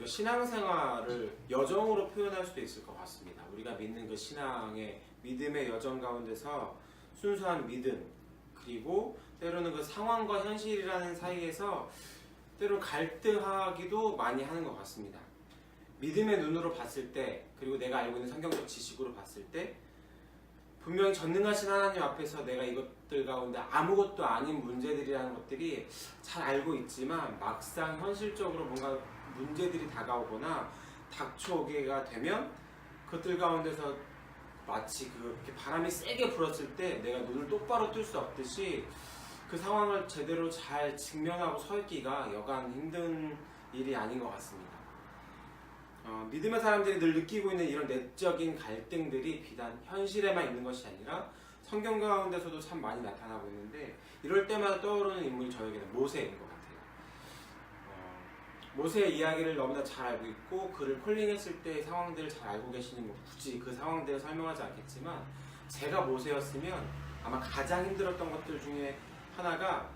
우리가 신앙생활을 여정으로 표현할 수도 있을 것 같습니다. 우리가 믿는 그 신앙의 믿음의 여정 가운데서 순수한 믿음 그리고 때로는 그 상황과 현실이라는 사이에서 때로 갈등하기도 많이 하는 것 같습니다. 믿음의 눈으로 봤을 때 그리고 내가 알고 있는 성경적 지식으로 봤을 때 분명히 전능하신 하나님 앞에서 내가 이것들 가운데 아무것도 아닌 문제들이라는 것들이 잘 알고 있지만 막상 현실적으로 뭔가 문제들이 다가오거나 닥쳐오게가 되면 그것들 가운데서 마치 그렇게 바람이 세게 불었을 때 내가 눈을 똑바로 뜰 수 없듯이 그 상황을 제대로 잘 직면하고 서 있기가 여간 힘든 일이 아닌 것 같습니다. 어, 믿음의 사람들이 늘 느끼고 있는 이런 내적인 갈등들이 비단 현실에만 있는 것이 아니라 성경 가운데서도 참 많이 나타나고 있는데 이럴 때마다 떠오르는 인물이 저에게는 모세인 것 모세의 이야기를 너무나 잘 알고 있고 그를 콜링했을 때의 상황들을 잘 알고 계시니 뭐 굳이 그 상황들을 설명하지 않겠지만 제가 모세였으면 아마 가장 힘들었던 것들 중에 하나가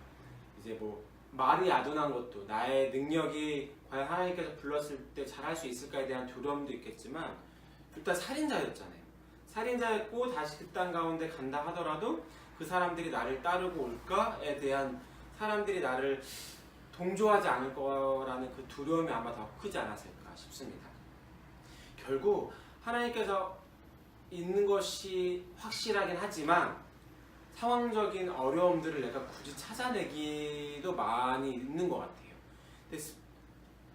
이제 뭐 말이 야둔한 것도 나의 능력이 과연 하나님께서 불렀을 때 잘할 수 있을까에 대한 두려움도 있겠지만 일단 살인자였잖아요. 살인자였고 다시 그 땅 가운데 간다 하더라도 그 사람들이 나를 따르고 올까에 대한 사람들이 나를 동조하지 않을 거라는 그 두려움이 아마 더 크지 않았을까 싶습니다. 결국 하나님께서 있는 것이 확실하긴 하지만 상황적인 어려움들을 내가 굳이 찾아내기도 많이 있는 것 같아요. 근데 스-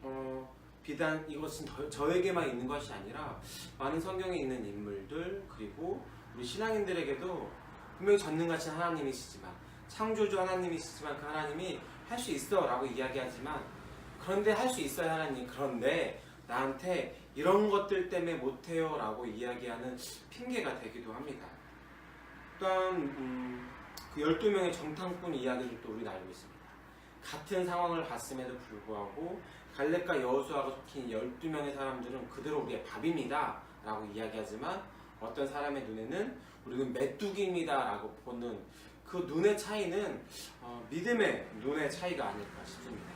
어, 비단 이것은 더- 저에게만 있는 것이 아니라 많은 성경에 있는 인물들 그리고 우리 신앙인들에게도 분명히 전능하신 하나님이시지만 창조주 하나님이시지만 그 하나님이 할 수 있어 라고 이야기하지만 그런데 할 수 있어요 하나님 그런데 나한테 이런 것들 때문에 못해요 라고 이야기하는 핑계가 되기도 합니다. 또한 음, 그 12명의 정탐꾼 이야기를 또 우리는 알고 있습니다. 같은 상황을 봤음에도 불구하고 갈렙과 여호수아가 속힌 12명의 사람들은 그대로 우리의 밥입니다 라고 이야기하지만 어떤 사람의 눈에는 우리는 메뚜기입니다 라고 보는 그 눈의 차이는 어, 믿음의 눈의 차이가 아닐까 싶습니다.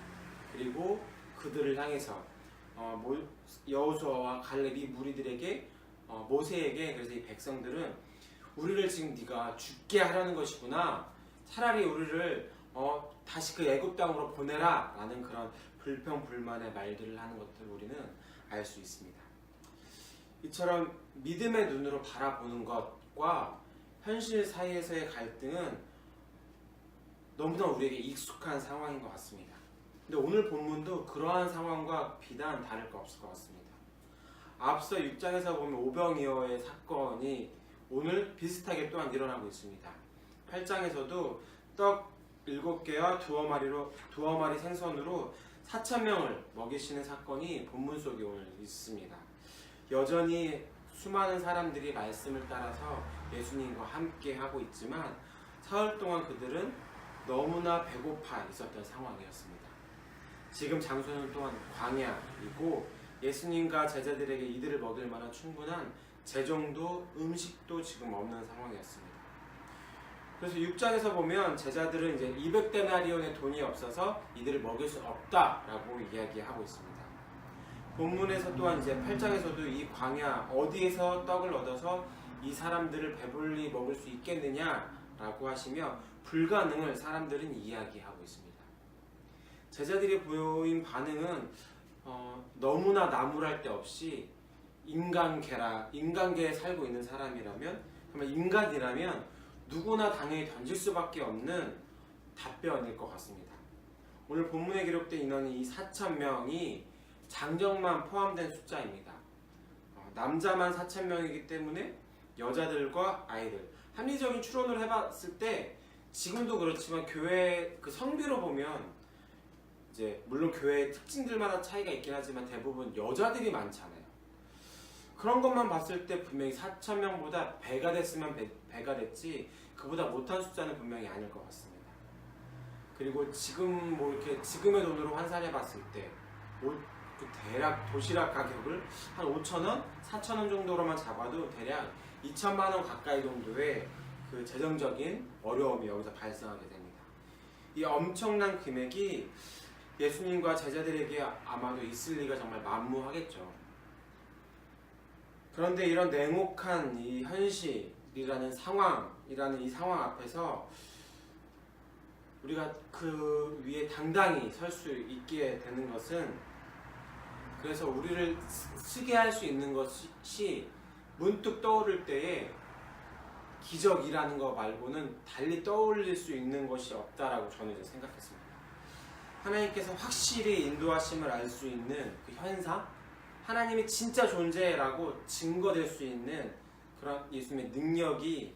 그리고 그들을 향해서 어, 모- 여호수아와 갈렙이 무리들에게 어, 모세에게 그래서 이 백성들은 우리를 지금 네가 죽게 하려는 것이구나. 차라리 우리를 어, 다시 그 애굽 땅으로 보내라라는 그런 불평 불만의 말들을 하는 것들 우리는 알 수 있습니다. 이처럼 믿음의 눈으로 바라보는 것과 현실 사이에서의 갈등은 너무나 우리에게 익숙한 상황인 것 같습니다. 근데 오늘 본문도 그러한 상황과 비단 다를 거 없을 것 같습니다. 앞서 6장에서 보면 오병이어의 사건이 오늘 비슷하게 또한 일어나고 있습니다. 8장에서도 떡 7개와 두어 마리로 두어 마리 생선으로 4천 명을 먹이시는 사건이 본문 속에 오늘 있습니다. 여전히 수많은 사람들이 말씀을 따라서 예수님과 함께 하고 있지만 사흘 동안 그들은 너무나 배고파 있었던 상황이었습니다. 지금 장소는 또한 광야이고 예수님과 제자들에게 이들을 먹일 만한 충분한 재정도 음식도 지금 없는 상황이었습니다. 그래서 6장에서 보면 제자들은 이제 200데나리온의 돈이 없어서 이들을 먹일 수 없다라고 이야기하고 있습니다. 본문에서 또한 이제 8장에서도 이 광야 어디에서 떡을 얻어서 이 사람들을 배불리 먹을 수 있겠느냐라고 하시며 불가능을 사람들은 이야기하고 있습니다. 제자들이 보인 반응은 어, 너무나 나무랄 데 없이 인간계라 인간계에 살고 있는 사람이라면 정말 인간이라면 누구나 당연히 던질 수밖에 없는 답변일 것 같습니다. 오늘 본문에 기록된 인원이 이 4천 명이 장정만 포함된 숫자입니다. 어, 남자만 4천 명이기 때문에 여자들과 아이들 합리적인 추론을 해봤을 때 지금도 그렇지만 교회 그 성비로 보면 이제 물론 교회의 특징들마다 차이가 있긴 하지만 대부분 여자들이 많잖아요. 그런 것만 봤을 때 분명히 4천 명보다 배가 됐으면 배, 배가 됐지 그보다 못한 숫자는 분명히 아닐 것 같습니다. 그리고 지금 뭐 이렇게 지금의 돈으로 환산해 봤을 때 오- 그 대략 도시락 가격을 한 5천 원, 4천 원 정도로만 잡아도 대략 2천만 원 가까이 정도의 그 재정적인 어려움이 여기서 발생하게 됩니다. 이 엄청난 금액이 예수님과 제자들에게 아마도 있을 리가 정말 만무하겠죠. 그런데 이런 냉혹한 이 현실이라는 상황이라는 이 상황 앞에서 우리가 그 위에 당당히 설 수 있게 되는 것은 그래서 우리를 쓰- 쓰게 할 수 있는 것이 문득 떠오를 때에 기적이라는 거 말고는 달리 떠올릴 수 있는 것이 없다라고 저는 이제 생각했습니다. 하나님께서 확실히 인도하심을 알 수 있는 그 현상, 하나님이 진짜 존재라고 증거될 수 있는 그런 예수님의 능력이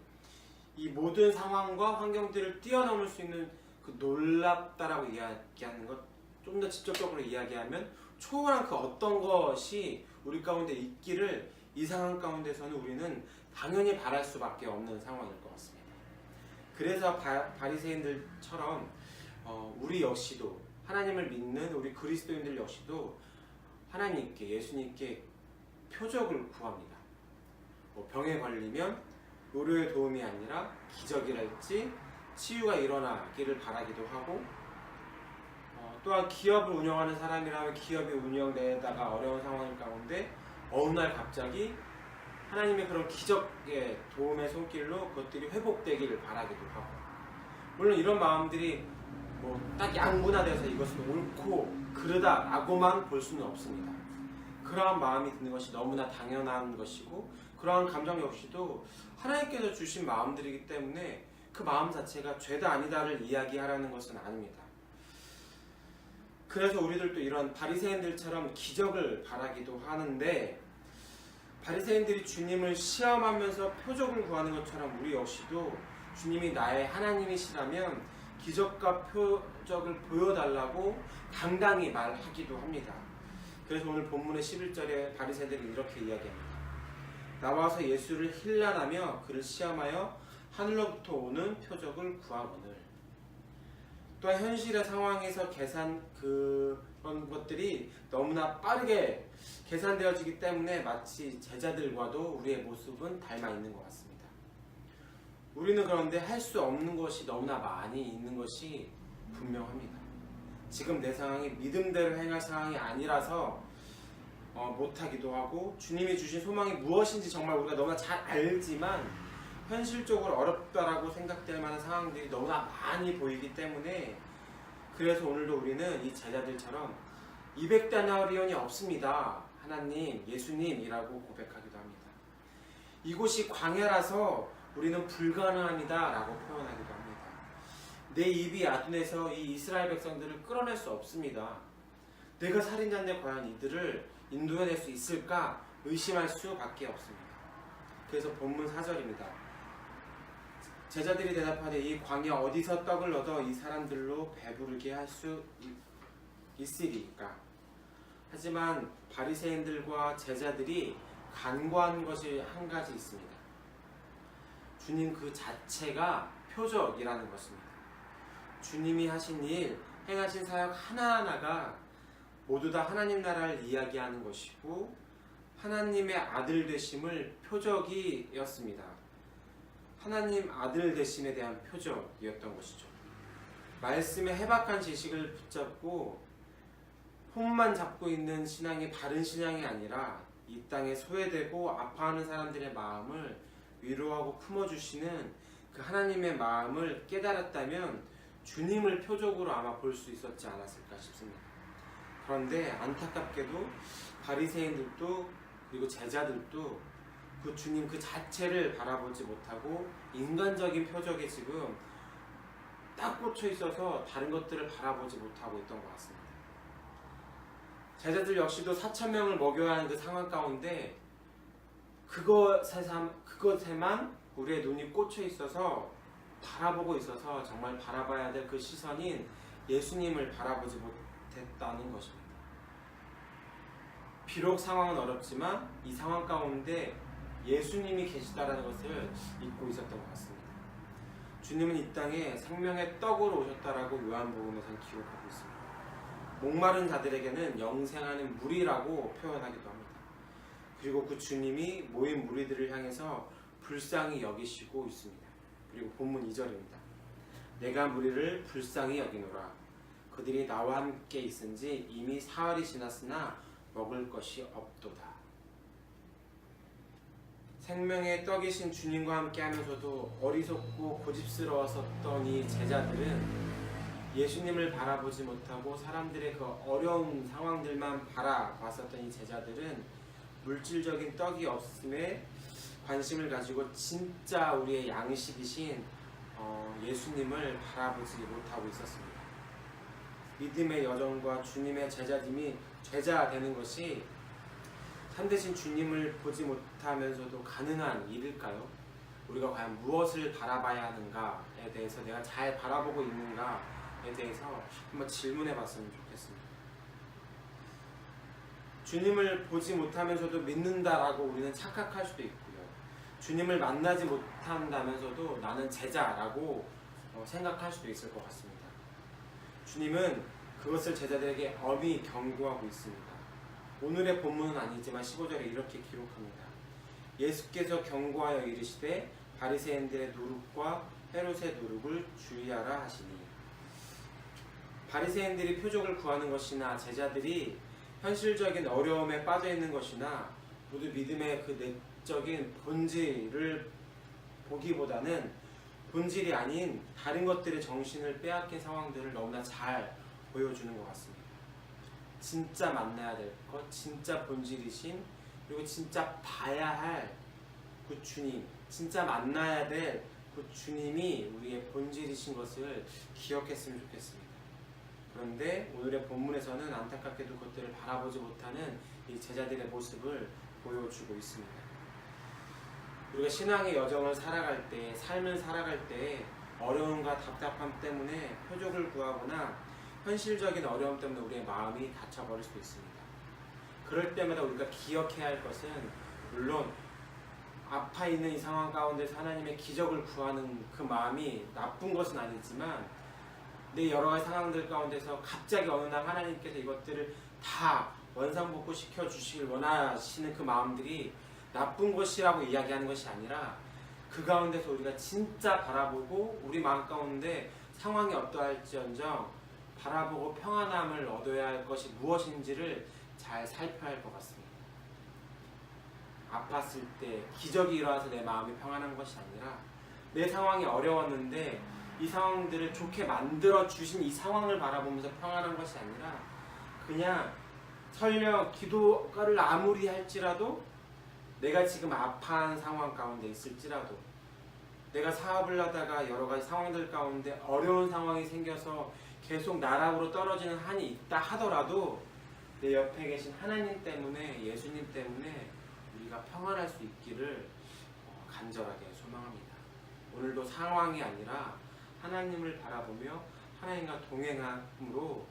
이 모든 상황과 환경들을 뛰어넘을 수 있는 그 놀랍다라고 이야기하는 것, 좀 더 직접적으로 이야기하면 초월한 그 어떤 것이 우리 가운데 있기를 이 상황 가운데서는 우리는 당연히 바랄 수밖에 없는 상황일 것 같습니다. 그래서 바, 바리새인들처럼 어, 우리 역시도 하나님을 믿는 우리 그리스도인들 역시도 하나님께 예수님께 표적을 구합니다. 뭐 병에 걸리면 의료의 도움이 아니라 기적이랄지 치유가 일어나기를 바라기도 하고 어, 또한 기업을 운영하는 사람이라면 기업이 운영되다가 어려운 상황 가운데 어느 날 갑자기 하나님의 그런 기적의 도움의 손길로 그것들이 회복되기를 바라기도 하고 물론 이런 마음들이 뭐 딱 양분화돼서 이것은 옳고 그르다라고만 볼 수는 없습니다. 그러한 마음이 드는 것이 너무나 당연한 것이고 그러한 감정 역시도 하나님께서 주신 마음들이기 때문에 그 마음 자체가 죄다 아니다를 이야기하라는 것은 아닙니다. 그래서 우리들도 이런 바리새인들처럼 기적을 바라기도 하는데 바리새인들이 주님을 시험하면서 표적을 구하는 것처럼 우리 역시도 주님이 나의 하나님이시라면 기적과 표적을 보여달라고 당당히 말하기도 합니다. 그래서 오늘 본문의 11절에 바리새인들이 이렇게 이야기합니다. 나와서 예수를 힐난하며 그를 시험하여 하늘로부터 오는 표적을 구하거늘. 또한 현실의 상황에서 계산 그런 것들이 너무나 빠르게 계산되어지기 때문에 마치 제자들과도 우리의 모습은 닮아 있는 것 같습니다. 우리는 그런데 할 수 없는 것이 너무나 많이 있는 것이 분명합니다. 지금 내 상황이 믿음대로 행할 상황이 아니라서 어, 못하기도 하고 주님이 주신 소망이 무엇인지 정말 우리가 너무나 잘 알지만 현실적으로 어렵다라고 생각될 만한 상황들이 너무나 많이 보이기 때문에 그래서 오늘도 우리는 이 제자들처럼 200다나리온이 없습니다. 하나님, 예수님이라고 고백하기도 합니다. 이곳이 광야라서 우리는 불가능합니다라고 표현하기도 합니다. 내 입이 아둔해서 이 이스라엘 백성들을 끌어낼 수 없습니다. 내가 살인자인데 과연 이들을 인도해낼 수 있을까 의심할 수밖에 없습니다. 그래서 본문 4절입니다. 제자들이 대답하되 이 광야 어디서 떡을 얻어 이 사람들로 배부르게 할 수 있으리까? 하지만 바리새인들과 제자들이 간과한 것이 한 가지 있습니다. 주님 그 자체가 표적이라는 것입니다. 주님이 하신 일, 행하신 사역 하나하나가 모두 다 하나님 나라를 이야기하는 것이고 하나님의 아들 되심을 표적이었습니다. 하나님 아들 되심에 대한 표적이었던 것이죠. 말씀의 해박한 지식을 붙잡고 홈만 잡고 있는 신앙이 바른 신앙이 아니라 이 땅에 소외되고 아파하는 사람들의 마음을 위로하고 품어주시는 그 하나님의 마음을 깨달았다면 주님을 표적으로 아마 볼 수 있었지 않았을까 싶습니다. 그런데 안타깝게도 바리새인들도 그리고 제자들도 그 주님 그 자체를 바라보지 못하고 인간적인 표적에 지금 딱 꽂혀 있어서 다른 것들을 바라보지 못하고 있던 것 같습니다. 제자들 역시도 4천 명을 먹여야 하는 그 상황 가운데 그것에만, 그것에만 우리의 눈이 꽂혀 있어서 바라보고 있어서 정말 바라봐야 될 그 시선인 예수님을 바라보지 못했다는 것입니다. 비록 상황은 어렵지만 이 상황 가운데 예수님이 계시다라는 것을 잊고 있었던 것 같습니다. 주님은 이 땅에 생명의 떡으로 오셨다라고 요한복음에서는 기록하고 있습니다. 목마른 자들에게는 영생하는 물이라고 표현하기도 합니다. 그리고 그 주님이 모인 무리들을 향해서 불쌍히 여기시고 있습니다. 그리고 본문 2절입니다. 내가 무리를 불쌍히 여기노라. 그들이 나와 함께 있은지 이미 사흘이 지났으나 먹을 것이 없도다. 생명의 떡이신 주님과 함께 하면서도 어리석고 고집스러웠었던 이 제자들은 예수님을 바라보지 못하고 사람들의 그 어려운 상황들만 바라봤었던 이 제자들은 물질적인 떡이 없음에 관심을 가지고 진짜 우리의 양식이신 어, 예수님을 바라보지 못하고 있었습니다. 믿음의 여정과 주님의 제자됨이 제자 되는 것이 참되신 주님을 보지 못하면서도 가능한 일일까요? 우리가 과연 무엇을 바라봐야 하는가에 대해서 내가 잘 바라보고 있는가에 대해서 한번 질문해 봤으면 좋겠습니다. 주님을 보지 못하면서도 믿는다라고 우리는 착각할 수도 있고요. 주님을 만나지 못한다면서도 나는 제자라고 어, 생각할 수도 있을 것 같습니다. 주님은 그것을 제자들에게 엄히 경고하고 있습니다. 오늘의 본문은 아니지만 15절에 이렇게 기록합니다. 예수께서 경고하여 이르시되 바리새인들의 노릇과 헤롯의 노릇을 주의하라 하시니 바리새인들이 표적을 구하는 것이나 제자들이 현실적인 어려움에 빠져 있는 것이나 모두 믿음의 그 내적인 본질을 보기보다는 본질이 아닌 다른 것들의 정신을 빼앗긴 상황들을 너무나 잘 보여주는 것 같습니다. 진짜 만나야 될 것, 진짜 본질이신 그리고 진짜 봐야 할 그 주님, 진짜 만나야 될 그 주님이 우리의 본질이신 것을 기억했으면 좋겠습니다. 그런데 오늘의 본문에서는 안타깝게도 그것들을 바라보지 못하는 이 제자들의 모습을 보여주고 있습니다. 우리가 신앙의 여정을 살아갈 때, 삶을 살아갈 때 어려움과 답답함 때문에 표적을 구하거나 현실적인 어려움 때문에 우리의 마음이 다쳐버릴 수도 있습니다. 그럴 때마다 우리가 기억해야 할 것은 물론 아파 있는 이 상황 가운데서 하나님의 기적을 구하는 그 마음이 나쁜 것은 아니지만 내 여러 가지 상황들 가운데서 갑자기 어느 날 하나님께서 이것들을 다 원상복구 시켜 주시길 원하시는 그 마음들이 나쁜 것이라고 이야기하는 것이 아니라 그 가운데서 우리가 진짜 바라보고 우리 마음 가운데 상황이 어떠할지언정 바라보고 평안함을 얻어야 할 것이 무엇인지를 잘 살펴야 할 것 같습니다. 아팠을 때 기적이 일어나서 내 마음이 평안한 것이 아니라 내 상황이 어려웠는데 이 상황들을 좋게 만들어 주신 이 상황을 바라보면서 평안한 것이 아니라 그냥 설령 기도를 아무리 할지라도 내가 지금 아파한 상황 가운데 있을지라도 내가 사업을 하다가 여러 가지 상황들 가운데 어려운 상황이 생겨서 계속 나락으로 떨어지는 한이 있다 하더라도 내 옆에 계신 하나님 때문에 예수님 때문에 우리가 평안할 수 있기를 어, 간절하게 소망합니다. 오늘도 상황이 아니라 하나님을 바라보며 하나님과 동행함으로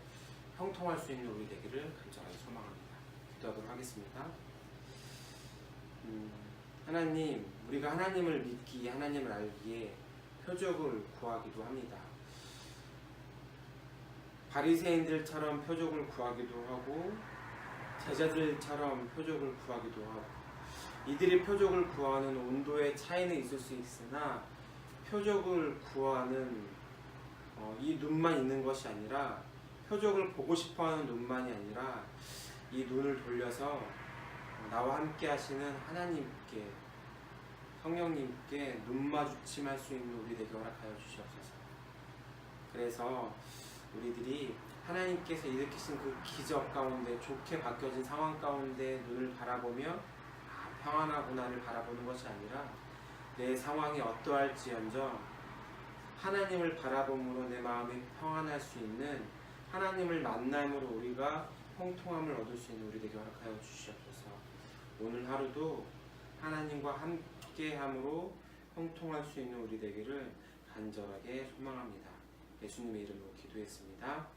형통할 수 있는 우리 되기를 간절하게 소망합니다. 기도하도록 하겠습니다. 음, 하나님, 우리가 하나님을 믿기에 하나님을 알기에 표적을 구하기도 합니다. 바리새인들처럼 표적을 구하기도 하고 제자들처럼 표적을 구하기도 하고 이들이 표적을 구하는 온도의 차이는 있을 수 있으나 표적을 구하는 어, 이 눈만 있는 것이 아니라 표적을 보고 싶어하는 눈만이 아니라 이 눈을 돌려서 나와 함께 하시는 하나님께 성령님께 눈 마주침할 수 있는 우리 되게 허락하여 주시옵소서. 그래서 우리들이 하나님께서 일으키신 그 기적 가운데 좋게 바뀌어진 상황 가운데 눈을 바라보며 아, 평안하구나를 바라보는 것이 아니라 내 상황이 어떠할지언정 하나님을 바라봄으로 내 마음이 평안할 수 있는 하나님을 만남으로 우리가 통통함을 얻을 수 있는 우리 되게 허락하여 주시옵소서. 오늘 하루도 하나님과 함께함으로 통통할 수 있는 우리 되기를 간절하게 소망합니다. 예수님의 이름으로 기도했습니다.